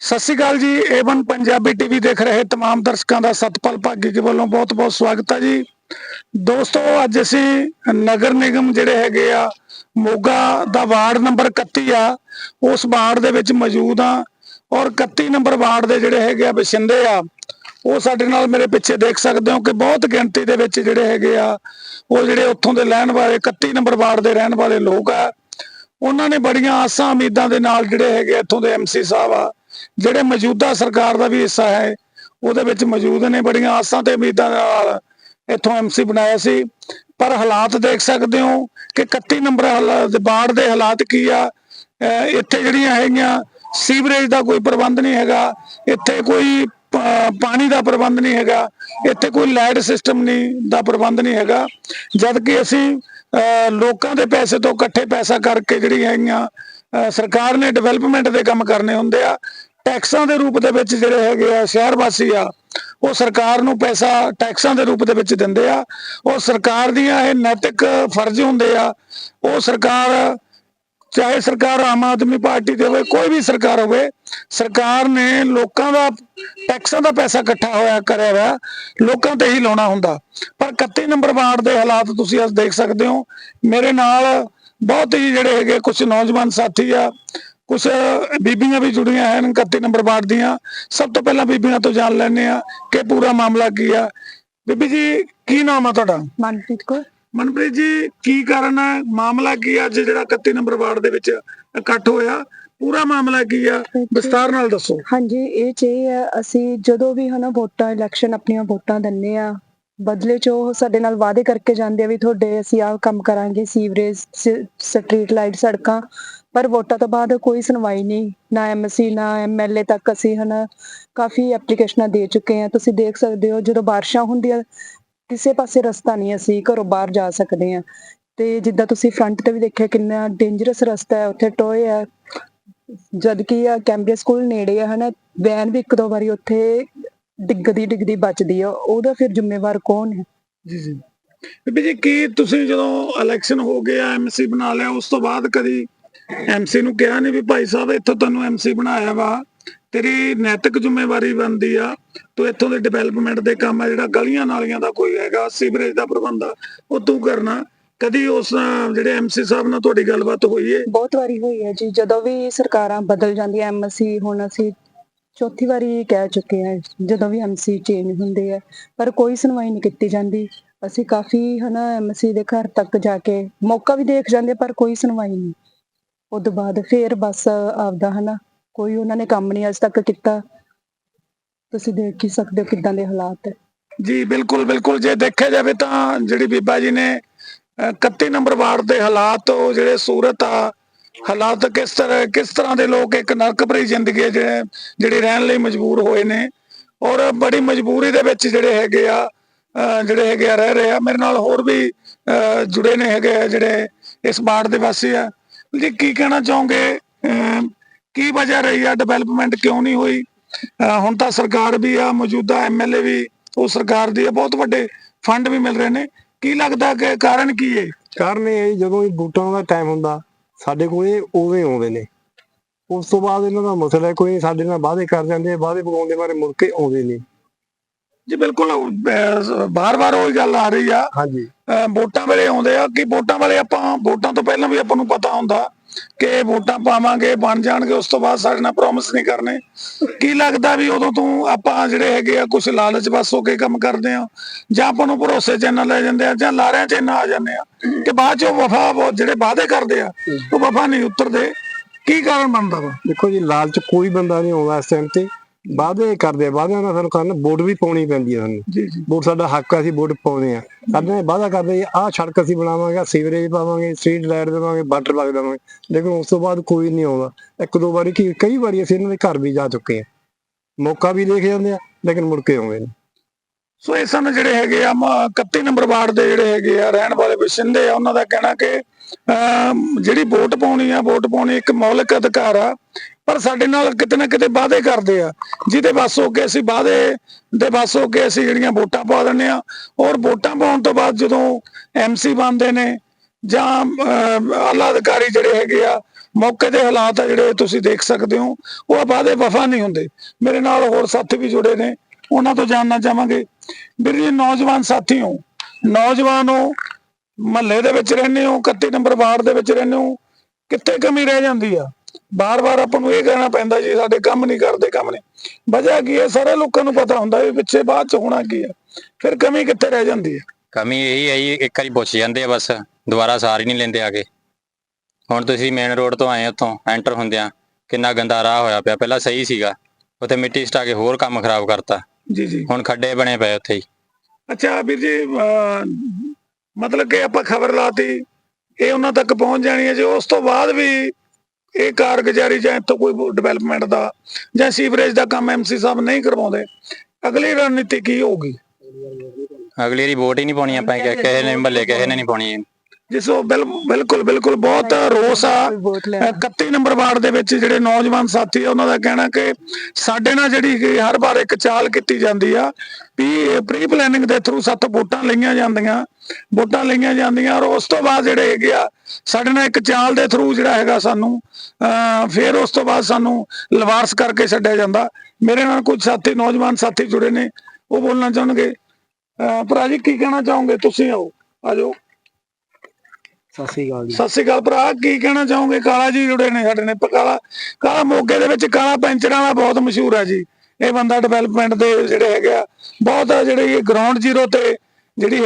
ਸਤਿ ਸ਼੍ਰੀ ਅਕਾਲ ਜੀ Avon Punjabi TV ਦੇਖ ਰਹੇ तमाम ਦਰਸ਼ਕਾਂ ਦਾ ਸਤਪਾਲ ਭਾਗੀ ਜੀ ਵੱਲੋਂ ਬਹੁਤ-ਬਹੁਤ ਸਵਾਗਤ ਹੈ ਜੀ ਦੋਸਤੋ ਅੱਜ ਅਸੀਂ ਨਗਰ ਨਿਗਮ ਜਿਹੜੇ ਹੈਗੇ ਆ ਮੋਗਾ ਦਾ ਵਾਰਡ ਨੰਬਰ 31 ਆ ਉਸ ਵਾਰਡ ਦੇ ਵਿੱਚ ਮੌਜੂਦ ਆ ਔਰ 31 ਨੰਬਰ ਵਾਰਡ ਦੇ ਜਿਹੜੇ ਹੈਗੇ ਆ ਵਸਿੰਦੇ ਆ ਉਹ ਸਾਡੇ ਨਾਲ ਮੇਰੇ ਪਿੱਛੇ ਦੇਖ ਸਕਦੇ ਹੋ ਕਿ ਬਹੁਤ ਗਿਣਤੀ ਦੇ ਵਿੱਚ ਜਿਹੜੇ ਹੈਗੇ ਆ ਉਹ ਜਿਹੜੇ ਉੱਥੋਂ ਦੇ ਰਹਿਣ ਵਾਲੇ 31 ਨੰਬਰ ਵਾਰਡ ਦੇ ਰਹਿਣ ਵਾਲੇ ਲੋਕ ਆ ਉਹਨਾਂ ਨੇ ਬੜੀਆਂ ਆਸਾਂ ਉਮੀਦਾਂ ਦੇ ਨਾਲ ਜਿਹੜੇ ਹੈਗੇ ਇੱਥੋਂ ਦੇ ਐਮਸੀ ਸਾਹਿਬ ਆ ਜਿਹੜੇ ਮੌਜੂਦਾ ਸਰਕਾਰ ਦਾ ਵੀ ਹਿੱਸਾ ਹੈ, ਉਹਦੇ ਵਿੱਚ ਮੌਜੂਦ ਨੇ ਬੜੀਆਂ ਆਸਾਂ ਤੇ ਉਮੀਦਾਂ ਨਾਲ ਇੱਥੋਂ ਐਮਸੀ ਬਣਾਇਆ ਸੀ। ਪਰ ਹਾਲਾਤ ਦੇਖ ਸਕਦੇ ਹੋ ਕਿ 31 ਨੰਬਰ ਬਾੜ ਦੇ ਹਾਲਾਤ ਕੀ ਆ। ਇੱਥੇ ਜਿਹੜੀਆਂ ਹੈਗੀਆਂ ਸੀਵਰੇਜ ਦਾ ਕੋਈ ਪ੍ਰਬੰਧ ਨਹੀਂ ਹੈਗਾ, ਇੱਥੇ ਕੋਈ ਪਾਣੀ ਦਾ ਪ੍ਰਬੰਧ ਨਹੀਂ ਹੈਗਾ, ਇੱਥੇ ਕੋਈ ਲਾਈਟ ਸਿਸਟਮ ਨਹੀਂ, ਦਾ ਪ੍ਰਬੰਧ ਨਹੀਂ ਹੈਗਾ। ਜਦ ਕਿ ਅਸੀਂ, ਅਹ ਲੋਕਾਂ ਦੇ ਪੈਸੇ ਤੋਂ ਇਕੱਠੇ ਪੈਸਾ ਕਰਕੇ ਜਿਹੜੀ ਹੈਗੀਆਂ, ਅਹ ਸਰਕਾਰ ਨੇ ਡਿਵੈਲਪਮੈਂਟ ਦੇ ਕੰਮ ਕਰਨੇ ਹੁੰਦੇ ਆ ਟੈਕਸਾਂ ਦੇ ਰੂਪ ਦੇ ਵਿੱਚ ਜਿਹੜੇ ਹੈਗੇ ਆ ਸ਼ਹਿਰ ਵਾਸੀ ਆ, ਉਹ ਸਰਕਾਰ ਨੂੰ ਪੈਸਾ ਟੈਕਸਾਂ ਦੇ ਰੂਪ ਦੇ ਵਿੱਚ ਦਿੰਦੇ ਆ। ਉਹ ਸਰਕਾਰ ਦੀਆਂ ਇਹ ਨੈਤਿਕ ਫਰਜ਼ ਹੁੰਦੇ ਆ। ਉਹ ਸਰਕਾਰ, ਚਾਹੇ ਸਰਕਾਰ ਆਮ ਆਦਮੀ ਪਾਰਟੀ ਦੀ ਹੋਵੇ, ਕੋਈ ਵੀ ਸਰਕਾਰ ਹੋਵੇ, ਸਰਕਾਰ ਨੇ ਲੋਕਾਂ ਦਾ ਟੈਕਸਾਂ ਦਾ ਪੈਸਾ ਇਕੱਠਾ ਹੋਇਆ ਕਰਿਆ ਹੋਇਆ, ਲੋਕਾਂ ਤੇ ਹੀ ਲਾਉਣਾ ਹੁੰਦਾ। ਪਰ 31 ਨੰਬਰ ਵਾਰਡ ਦੇ ਹਾਲਾਤ ਤੁਸੀਂ ਅੱਜ ਦੇਖ ਸਕਦੇ ਹੋ। ਮੇਰੇ ਨਾਲ ਬਹੁਤ ਹੀ ਜਿਹੜੇ ਹੈਗੇ ਕੁਝ ਨੌਜਵਾਨ ਸਾਥੀ ਆ ਕੁਝ ਬੀਬੀਆਂ ਵੀ ਜੁੜੀਆਂ ਹਨ 31 ਨੰਬਰ ਵਾਰਡ ਦੀਆਂ। ਸਭ ਤੋਂ ਪਹਿਲਾਂ ਬੀਬੀਆਂ ਤੋਂ ਜਾਣ ਲੈਣੇ ਆ ਕਿ ਪੂਰਾ ਮਾਮਲਾ ਕੀ ਆ। ਬੀਬੀ ਜੀ ਕੀ ਨਾਮ ਆ ਤੁਹਾਡਾ? ਮਨਪ੍ਰੀਤ ਕੌਰ। ਮਨਪ੍ਰੀਤ ਜੀ ਕੀ ਕਾਰਨ ਹੈ ਮਾਮਲਾ ਕੀ ਆ? ਜਿਹੜਾ 31 ਨੰਬਰ ਵਾਰਡ ਦੇ ਵਿੱਚ ਇਕੱਠ ਹੋਇਆ ਪੂਰਾ ਮਾਮਲਾ ਕੀ ਆ? ਵਿਸਤਾਰ ਨਾਲ ਦੱਸੋ। ਹਾਂਜੀ ਇਹ ਚ ਅਸੀਂ ਜਦੋਂ ਵੀ ਹਨਾ ਵੋਟਾਂ ਇਲੈਕਸ਼ਨ ਆਪਣੀਆਂ ਵੋਟਾਂ ਦਿੰਨੇ ਆ ਬਦਲੇ ਚ ਉਹ ਸਾਡੇ ਨਾਲ ਵਾਅਦੇ ਕਰਕੇ ਜਾਂਦੇ ਆ ਵੀ ਤੁਹਾਡੇ ਅਸੀਂ ਆਹ ਕੰਮ ਕਰਾਂਗੇ ਸੀਵਰੇਜ ਸਟਰੀਟ ਲਾਈਟ ਸੜਕਾਂ ਪਰ ਵੋਟਾਂ ਤੋਂ ਬਾਅਦ ਕੋਈ ਸੁਣਵਾਈ ਨਹੀਂ, ਨਾ ਐਮਸੀ ਨਾ ਐਮਐਲਏ ਤੱਕ ਅਸੀਂ ਹਨਾ ਕਾਫੀ ਐਪਲੀਕੇਸ਼ਨਾਂ ਦੇ ਚੁੱਕੇ ਆ ਤੁਸੀਂ ਦੇਖ ਸਕਦੇ ਹੋ, ਜਦੋਂ ਬਾਰਿਸ਼ਾਂ ਹੁੰਦੀਆਂ, ਕਿਸੇ ਪਾਸੇ ਰਸਤਾ ਨਹੀਂ ਅਸੀਂ ਘਰੋਂ ਬਾਹਰ ਜਾ ਸਕਦੇ ਆ ਤੇ ਜਿੱਦਾਂ ਤੁਸੀਂ ਫਰੰਟ ਤੇ ਵੀ ਦੇਖਿਆ ਕਿੰਨਾ ਡੇਂਜਰਸ ਰਸਤਾ ਹੈ, ਉੱਥੇ ਟੋਏ ਆ। ਜਦ ਕਿ ਆ ਕੈਂਬਰੀਜ ਸਕੂਲ ਨੇੜੇ ਆ, ਹਨਾ, ਵੈਨ ਵੀ ਇੱਕ ਦੋ ਵਾਰੀ ਉੱਥੇ ਡਿੱਗਦੀ ਡਿੱਗਦੀ ਬਚਦੀ ਆ। ਉਹਦਾ ਫਿਰ ਜ਼ਿੰਮੇਵਾਰ ਕੌਣ ਹੈ? ਜੀ ਜੀ। ਬੀਬੀ ਕੀ ਤੁਸੀਂ ਜਦੋਂ ਇਲੈਕਸ਼ਨ ਹੋ ਗਿਆ ਐਮਸੀ ਬਣਾ ਲਿਆ, ਉਸ ਤੋਂ ਬਾਅਦ ਕਦੀ ਐਮਸੀ ਨੂੰ ਕਿਹਾ ਨਹੀਂ ਵੀ ਭਾਈ ਸਾਹਿਬ, ਇੱਥੋਂ ਤੁਹਾਨੂੰ ਐਮਸੀ ਬਣਾਇਆ ਵਾ। ਤੇਰੀ ਨੈਤਿਕ ਜ਼ਿੰਮੇਵਾਰੀ ਬਣਦੀ ਆ। ਤੂੰ ਇੱਥੋਂ ਦੇ ਡਿਵੈਲਪਮੈਂਟ ਦੇ ਕੰਮ ਆ, ਜਿਹੜਾ ਗਲੀਆਂ ਨਾਲੀਆਂ ਦਾ ਕੋਈ ਹੈਗਾ ਸੀਵਰੇਜ ਦਾ ਪ੍ਰਬੰਧ ਆ, ਉਹ ਤੂੰ ਕਰਨਾ। ਕਦੀ ਉਸ ਜਿਹੜੇ ਐਮਸੀ ਸਾਹਿਬ ਨਾਲ ਤੁਹਾਡੀ ਗੱਲਬਾਤ ਹੋਈ ਏ? ਬਹੁਤ ਵਾਰੀ ਹੋਈ ਹੈ ਜੀ। ਜਦੋਂ ਵੀ ਸਰਕਾਰਾਂ ਬਦਲ ਜਾਂਦੀਆਂ ਐਮਸੀ ਹੁਣ ਅਸੀਂ ਚੌਥੀ ਵਾਰੀ ਕਹਿ ਚੁੱਕੇ ਆ ਜਦੋਂ ਵੀ ਐਮਸੀ ਚੇਂਜ ਹੁੰਦੇ ਆ। ਪਰ ਕੋਈ ਸੁਣਵਾਈ ਨਹੀਂ ਕੀਤੀ ਜਾਂਦੀ। ਅਸੀਂ ਕਾਫੀ ਹਨਾ ਐਮਸੀ ਦੇ ਘਰ ਤੱਕ ਜਾ ਕੇ ਮੌਕਾ ਵੀ ਦੇਖ ਜਾਂਦੇ, ਪਰ ਕੋਈ ਸੁਣਵਾਈ ਨਹੀਂ। ਉਸ ਬਾਅਦ ਫੇਰ ਬਸ ਆਪਦਾ ਹਨਾ, ਕੋਈ ਉਹਨਾਂ ਨੇ ਕੰਮ ਨਹੀਂ ਅੱਜ ਤੱਕ ਕੀਤਾ। ਤੁਸੀਂ ਦੇਖ ਹੀ ਸਕਦੇ ਹੋ ਕਿਦਾਂ ਦੇ ਹਾਲਾਤ। ਹੈ ਜੀ, ਬਿਲਕੁਲ ਬਿਲਕੁਲ। ਜੇ ਦੇਖਿਆ ਜਾਵੇ ਤਾਂ ਜਿਹੜੀ ਬੀਬਾ ਜੀ ਨੇ 31 ਨੰਬਰ ਵਾਰਡ ਦੇ ਹਾਲਾਤ, ਉਹ ਜਿਹੜੇ ਸੂਰਤ ਆ, ਹਾਲਾਤ ਕਿਸ ਤਰ੍ਹਾਂ ਕਿਸ ਤਰ੍ਹਾਂ ਦੇ ਲੋਕ ਇੱਕ ਨਰਕ ਭਰੀ ਜ਼ਿੰਦਗੀ ਹੈ, ਜਿਹੜੇ ਜਿਹੜੇ ਰਹਿਣ ਲਈ ਮਜਬੂਰ ਹੋਏ ਨੇ। ਔਰ ਬੜੀ ਮਜਬੂਰੀ ਦੇ ਵਿੱਚ ਜਿਹੜੇ ਹੈਗੇ ਆ ਜਿਹੜੇ ਹੈਗੇ ਆ, ਰਹਿ ਰਹੇ ਆ। ਮੇਰੇ ਨਾਲ ਹੋਰ ਵੀ ਜੁੜੇ ਨੇ ਹੈਗੇ ਆ, ਜਿਹੜੇ ਇਸ ਵਾਰਡ ਦੇ ਵਾਸੀ ਆ। ਜੀ ਕੀ ਕਹਿਣਾ ਚਾਹੋਗੇ? ਕੀ ਵਜ੍ਹਾ ਰਹੀ ਆ ਡਿਵੈਲਪਮੈਂਟ ਕਿਉਂ ਨਹੀਂ ਹੋਈ? ਹੁਣ ਤਾਂ ਸਰਕਾਰ ਵੀ ਆ ਮੌਜੂਦਾ ਐਮਐਲਏ ਵੀ ਉਹ ਸਰਕਾਰ ਦੀ ਆ ਬਹੁਤ ਵੱਡੇ ਫੰਡ ਵੀ ਮਿਲ ਰਹੇ ਨੇ। ਕੀ ਲੱਗਦਾ ਕਿ ਕਾਰਨ ਕੀ ਹੈ ਕਾਰਨ ਇਹ ਹੈ ਜਦੋਂ ਇਹ ਬੂਟਾਂ ਦਾ ਟਾਈਮ ਹੁੰਦਾ ਸਾਡੇ ਕੋਲ ਇਹ ਉਵੇਂ ਆਉਂਦੇ ਨੇ। ਉਸ ਤੋਂ ਬਾਅਦ ਇਹਨਾਂ ਦਾ ਮਸਲਾ ਕੋਈ ਸਾਡੇ ਨਾਲ ਵਾਅਦੇ ਕਰ ਜਾਂਦੇ ਆ ਵਾਅਦੇ ਦੇ ਬਾਰੇ ਮੁੜ ਕੇ ਆਉਂਦੇ ਨਹੀਂ। ਜੀ ਬਿਲਕੁਲ ਬਾਰ-ਬਾਰ ਉਹੀ ਗੱਲ ਆ ਰਹੀ ਆ। ਹਾਂਜੀ। ਵੋਟਾਂ ਵੇਲੇ ਆਉਂਦੇ ਆ ਕਿ ਵੋਟਾਂ ਵੇਲੇ ਆਪਾਂ, ਵੋਟਾਂ ਤੋਂ ਪਹਿਲਾਂ ਵੀ ਆਪਾਂ ਨੂੰ ਪਤਾ ਹੁੰਦਾ ਕਿ ਵੋਟਾਂ ਪਾਵਾਂਗੇ, ਬਣ ਜਾਣਗੇ, ਉਸ ਤੋਂ ਬਾਅਦ ਸਾਡੇ ਨਾਲ ਪ੍ਰੋਮਿਸ ਨਹੀਂ ਕਰਨੇ। ਕੀ ਲੱਗਦਾ ਵੀ ਉਦੋਂ ਤੋਂ ਆਪਾਂ ਜਿਹੜੇ ਹੈਗੇ ਆ ਕੁਝ ਲਾਲਚ ਬਸ ਹੋ ਕੇ ਕੰਮ ਕਰਦੇ ਆ, ਜਾਂ ਆਪਾਂ ਨੂੰ ਭਰੋਸੇ ਚ ਲੈ ਜਾਂਦੇ ਆ, ਜਾਂ ਲਾਰਿਆਂ ਚ ਇੰਨਾ ਆ ਜਾਂਦੇ ਆ, ਕਿ ਬਾਅਦ ਚ ਵਫਾ ਜਿਹੜੇ ਵਾਅਦੇ ਕਰਦੇ ਆ, ਉਹ ਵਫਾ ਨਹੀਂ ਉਤਰਦੇ। ਕੀ ਕਾਰਨ ਬਣਦਾ ਵਾ? ਦੇਖੋ ਜੀ, ਲਾਲਚ ਕੋਈ ਬੰਦਾ ਨਹੀਂ ਆਉਂਦਾ ਇਸ ਟਾਈਮ ਤੇ। ਵਾਅਦੇ ਕਰਦੇ ਆ ਵਾਅਦਿਆਂ ਨਾਲ ਸਾਨੂੰ ਕਰਨ ਵੋਟ ਵੀ ਪਾਉਣੀ ਪੈਂਦੀ ਹੈ ਸਾਨੂੰ। ਜੀ ਜੀ। ਵੋਟ ਸਾਡਾ ਹੱਕ ਆ ਅਸੀਂ ਵੋਟ ਪਾਉਂਦੇ ਆ। ਸਾਡੇ ਵਾਅਦਾ ਕਰਦੇ ਆ ਸੜਕ ਅਸੀਂ ਬਣਾਵਾਂਗੇ ਸੀਵਰੇਜ ਪਾਵਾਂਗੇ ਸਟਰੀਟ ਲਾਈਟ ਦੇਵਾਂਗੇ ਵਾਟਰ ਲੱਗ ਦੇਵਾਂਗੇ। ਲੇਕਿਨ ਉਸ ਤੋਂ ਬਾਅਦ ਕੋਈ ਨਹੀਂ ਆਉਂਦਾ। ਇੱਕ ਦੋ ਵਾਰੀ ਕੀ ਕਈ ਵਾਰੀ ਅਸੀਂ ਇਹਨਾਂ ਦੇ ਘਰ ਵੀ ਜਾ ਚੁੱਕੇ ਆ। ਮੌਕਾ ਵੀ ਦੇਖ ਜਾਂਦੇ ਆ ਲੇਕਿਨ ਮੁੜ ਕੇ ਆਉਂਦੇ ਨਹੀਂ। ਸੋ ਇਹ ਸਨ ਜਿਹੜੇ ਹੈਗੇ ਆ ਮ- 31 ਨੰਬਰ ਵਾਰਡ ਦੇ ਜਿਹੜੇ ਹੈਗੇ ਆ ਰਹਿਣ ਵਾਲੇ ਵਸਿੰਦੇ ਆ ਉਹਨਾਂ ਦਾ ਕਹਿਣਾ ਕਿ ਜਿਹੜੀ ਵੋਟ ਪਾਉਣੀ ਆ, ਵੋਟ ਪਾਉਣੀ ਇੱਕ ਮੌਲਿਕ ਅਧਿਕਾਰ ਆ, ਪਰ ਸਾਡੇ ਨਾਲ ਕਿਤੇ ਨਾ ਕਿਤੇ ਵਾਅਦੇ ਕਰਦੇ ਆ। ਜਿਹਦੇ ਵੱਸ ਹੋ ਕੇ ਅਸੀਂ ਵਾਅਦੇ, ਦੇ ਵੱਸ ਹੋ ਕੇ ਅਸੀਂ ਜਿਹੜੀਆਂ ਵੋਟਾਂ ਪਾ ਦਿੰਦੇ ਆ, ਔਰ ਵੋਟਾਂ ਪਾਉਣ ਤੋਂ ਬਾਅਦ ਜਦੋਂ ਐਮਸੀ ਬਣਦੇ ਨੇ, ਜਾਂ ਆਲਾ ਅਧਿਕਾਰੀ ਜਿਹੜੇ ਹੈਗੇ ਆ, ਮੌਕੇ ਦੇ ਹਾਲਾਤ ਆ ਜਿਹੜੇ ਤੁਸੀਂ ਦੇਖ ਸਕਦੇ ਹੋ, ਉਹ ਵਾਅਦੇ ਵਫਾ ਨਹੀਂ ਹੁੰਦੇ। ਮੇਰੇ ਨਾਲ ਹੋਰ ਸਾਥੀ ਵੀ ਜੁੜੇ ਨੇ, ਉਹਨਾਂ ਤੋਂ ਜਾਣਨਾ ਚਾਹਾਂਗੇ। ਵੀਰ ਜੀ, ਨੌਜਵਾਨ ਸਾਥੀ ਹੋ ਨੌਜਵਾਨ ਮਹੱਲੇ ਦੇ ਵਿੱਚ ਰਹਿੰਦੇ ਹੋ 31 ਨੰਬਰ ਵਾਰਡ ਦੇ ਵਿੱਚ ਰਹਿੰਦੇ ਹੋ ਕਿੱਥੇ ਕਮੀ ਰਹਿ ਜਾਂਦੀ ਆ? ਬਾਰ-ਬਾਰ ਆਪਾਂ ਨੂੰ ਇਹ ਕਹਿਣਾ ਪੈਂਦਾ ਜੀ ਸਾਡੇ ਕੰਮ ਨਹੀਂ ਕਰਦੇ ਕੰਮ ਨਹੀਂ। ਵਜ੍ਹਾ ਕੀ ਹੈ? ਸਾਰੇ ਲੋਕਾਂ ਨੂੰ ਪਤਾ ਹੁੰਦਾ ਵੀ ਪਿੱਛੇ ਬਾਅਦ ਚ ਹੋਣਾ ਕੀ ਹੈ ਫਿਰ ਕਮੀ ਕਿੱਥੇ ਰਹਿ ਜਾਂਦੀ ਹੈ ਕਮੀ ਇਹੀ ਹੈ ਜੀ ਇੱਕ ਵਾਰੀ ਪੁੱਛ ਜਾਂਦੇ ਆ ਬਸ ਦੁਬਾਰਾ ਸਾਰ ਹੀ ਨਹੀਂ ਲੈਂਦੇ ਆਗੇ ਹੁਣ ਤੁਸੀਂ ਮੇਨ ਰੋਡ ਤੋਂ ਆਏ ਉੱਥੋਂ ਐਂਟਰ ਹੁੰਦਿਆਂ ਕਿੰਨਾ ਗੰਦਾ ਰਾਹ ਹੋਇਆ ਪਿਆ ਪਹਿਲਾਂ ਸਹੀ ਸੀਗਾ। ਉੱਥੇ ਮਿੱਟੀ ਸਟਾ ਕੇ ਹੋਰ ਕੰਮ ਖਰਾਬ ਕਰਤਾ। ਜੀ ਜੀ। ਹੁਣ ਖੱਡੇ ਬਣੇ ਪਏ ਉੱਥੇ ਹੀ। ਅੱਛਾ ਵੀਰ ਜੀ ਮਤਲਬ ਕਿ ਆਪਾਂ ਖਬਰ ਲਾਤੀ ਇਹ ਉਹਨਾਂ ਤੱਕ ਪਹੁੰਚ ਜਾਣੀ ਹੈ ਜੇ। ਉਸ ਤੋਂ ਬਾਅਦ ਵੀ ਇਹ ਕਾਰਗੁਜ਼ਾਰੀ ਜਾਂ ਇੱਥੋਂ ਕੋਈ ਡਿਵੈਲਪਮੈਂਟ ਦਾ ਜਾਂ ਸੀਵਰੇਜ ਦਾ ਕੰਮ ਐਮਸੀ ਸਾਹਿਬ ਨਹੀਂ ਕਰਵਾਉਂਦੇ ਅਗਲੀ ਰਣਨੀਤੀ ਕੀ ਹੋਊਗੀ? ਅਗਲੀ ਵਾਰੀ ਵੋਟ ਹੀ ਨਹੀਂ ਪਾਉਣੀ ਆਪਾਂ ਕਿਸੇ ਨੇ ਮਹੱਲੇ ਕਿਸੇ ਨੇ ਨਹੀਂ ਪਾਉਣੀ। ਜਿਸ ਉਹ ਬਿਲ- ਬਿਲਕੁਲ ਬਿਲਕੁਲ ਬਹੁਤ ਰੋਸ ਆ। ਕੋਈ ਵੋਟ ਲੈ 31 ਨੰਬਰ ਵਾਰਡ ਦੇ ਵਿੱਚ ਜਿਹੜੇ ਨੌਜਵਾਨ ਸਾਥੀ ਆ ਉਹਨਾਂ ਦਾ ਕਹਿਣਾ ਕਿ ਸਾਡੇ ਨਾਲ ਜਿਹੜੀ ਹਰ ਵਾਰ ਇੱਕ ਚਾਲ ਕੀਤੀ ਜਾਂਦੀ ਆ ਵੀ ਪ੍ਰੀ ਪਲੈਨਿੰਗ ਦੇ ਥਰੂ ਸੱਤ ਵੋਟਾਂ ਲਈਆਂ ਜਾਂਦੀਆਂ। ਵੋਟਾਂ ਲਈਆਂ ਜਾਂਦੀਆਂ ਔਰ ਉਸ ਤੋਂ ਬਾਅਦ ਜਿਹੜੇ ਹੈਗੇ ਆ ਸਾਡੇ ਨਾਲ ਇੱਕ ਚਾਲ ਦੇ ਥਰੂ ਜਿਹੜਾ ਹੈਗਾ ਸਾਨੂੰ ਫਿਰ ਉਸ ਤੋਂ ਬਾਅਦ ਸਾਨੂੰ ਲਵਾਰਸ ਕਰਕੇ ਛੱਡਿਆ ਜਾਂਦਾ। ਮੇਰੇ ਨਾਲ ਕੁਝ ਸਾਥੀ ਨੌਜਵਾਨ ਸਾਥੀ ਜੁੜੇ ਨੇ ਉਹ ਬੋਲਣਾ ਚਾਹਣਗੇ। ਭਰਾ ਜੀ ਕੀ ਕਹਿਣਾ ਚਾਹੋਗੇ? ਤੁਸੀਂ ਆਓ ਆਜੋ ਸਤਿ ਸ੍ਰੀ ਅਕਾਲ ਸਤਿ ਸ਼੍ਰੀ ਅਕਾਲ ਭਰਾ ਕੀ ਕਹਿਣਾ ਚਾਹੋਗੇ? ਕਾਲਾ ਜੀ ਜੁੜੇ ਨੇ ਸਾਡੇ ਨੇ ਕਾਲਾ ਕਾਲਾ ਮੋਗੇ ਦੇ ਵਿੱਚ ਕਾਲਾ ਪੈਂਚਰਾਂ ਵਾਲਾ ਬਹੁਤ ਮਸ਼ਹੂਰ ਹੈ ਜੀ। ਇਹ ਬੰਦਾ ਡਿਵੈਲਪਮੈਂਟ ਦੇ ਜਿਹੜੇ ਹੈਗੇ ਆ ਬਹੁਤ ਜਿਹੜੇ ਗਰਾਊਂਡ ਜ਼ੀਰੋ ਤੇ ਜਿਹੜੀ